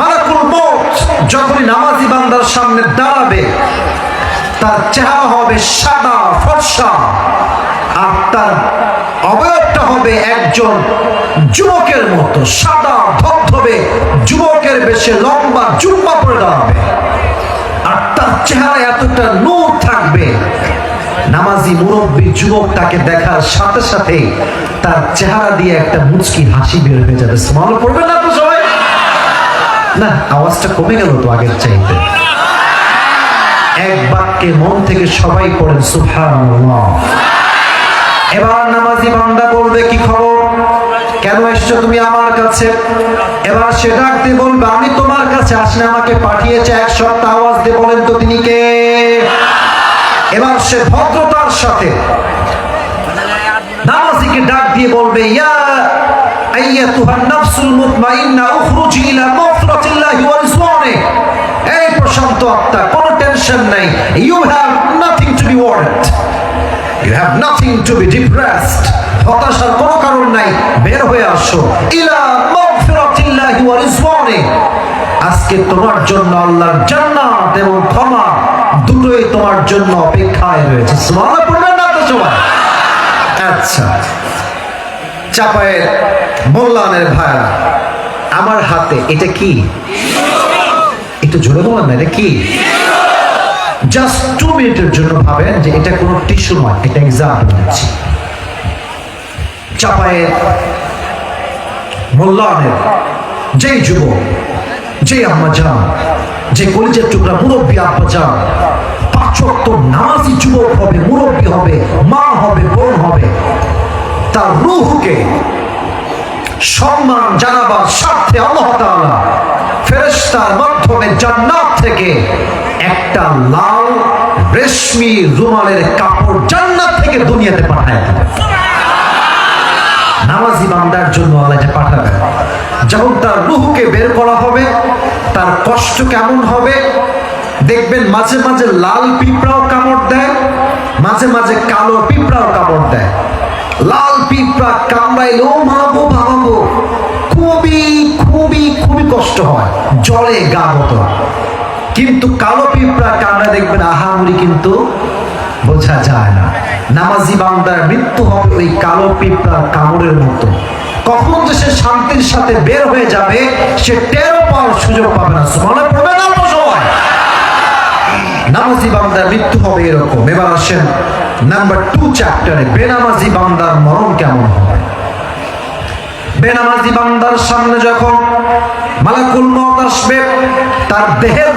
মালাকুল মৌত যখনই নামাজি বান্দার সামনে দাঁড়াবে, তার চেহারা হবে সাদা, ফর্সা, আর তার অবয়বটা হবে একজন যুবকের মতো, সাদা, ধবধবে, যুবকের বেশে লম্বা দাঁড়াবে। আর তার চেহারা এতটা নূর থাকবে, নামাজি মুরব্বী যুবক তাকে দেখার সাথে সাথে তার চেহারা দিয়ে একটা মুচকি হাসি বের হয়ে যাবে। স্মল না না, আওয়াজটা কমে গেল তো আগের চাইতে। এক বাক্যে মন থেকে সবাই পড়েন এবার নামাজি বান্দা বলবে, কি খবর? কেন এসছো তুমি আমার কাছে? এবার সে ডাক দিয়ে বলবে, আমি তোমার কাছে আসলে আমাকে পাঠিয়েছে, এক সপ্তাহ আওয়াজ দিয়ে বলেন তো তিনি কে? এবার সে ভদ্রতার সাথে নামাজিকে ডাক দিয়ে বলবে, ইয়া আইয়াতুহান নাফসুল মুতমাইন্না, উখরুজি ইলা আজকে তোমার জন্য আল্লাহর জান্নাত এবং ক্ষমা দুটোই তোমার জন্য অপেক্ষায় রয়েছে। সুবহানাল্লাহ পড়বেন না তো আচ্ছা। চাপায়ের মোল্লানের ভাইরা আমার হাতে, এটা কি? একটু জোরে বলেন না, এটা কি? জাস্ট টু মিনিটের জন্য ভাবেন যে এটা কোনো টিস্যু নয়, এটা এক্সাম্পল দিচ্ছি। চাপায়ের মোল্লানের যেই যুবক, যেই আম্মা যান যে কলিজের টুকরা মুরব্বী আব্বা যান পাঁচ নামাজি যুবক হবে, মুরব্বী হবে, মা হবে, বোন হবে, তার রুহকে সম্মান জানাবার স্বার্থে আল্লাহ তাআলা মাধ্যমে জান্নাত থেকে একটা লাল, রেশমি, রুমালের কাপড় জান্নাত থেকে দুনিয়াতে পাঠায় নামাজি বান্দার জন্য পাঠাবে যখন তার রুহকে বের করা হবে, তার কষ্ট কেমন হবে, দেখবেন মাঝে মাঝে লাল পিঁপড়াও কামড় দেয়, মাঝে মাঝে কালো পিঁপড়াও কামড় দেয়। লাল পিঁপড়া কামড়াইলেও মাগো ভাবাবো খুবই খুবই খুবই কষ্ট হয়। জলে গা মতো। কিন্তু কালো পিঁপড়া কামড়া দেখবেন আহামরি কিন্তু বোঝা যায় না। নামাজি বান্দার মৃত্যু হবে ওই কালো পিঁপড়ার কামড়ের মতো। কখন যে সে শান্তির সাথে বের হয়ে যাবে, সে টেরও পাওয়ার সুযোগ পাবে না। সুমানে পড়বে না নামাজি বান্দার মৃত্যু হবে এরকম। এবার আসেন নাম্বার টু চ্যাপ্টারে বেনামাজি বান্দার মরণ কেমন হয়? বেনামাজি বান্দার সামনে যখন মালাকুল মত আসবে, তার দেহের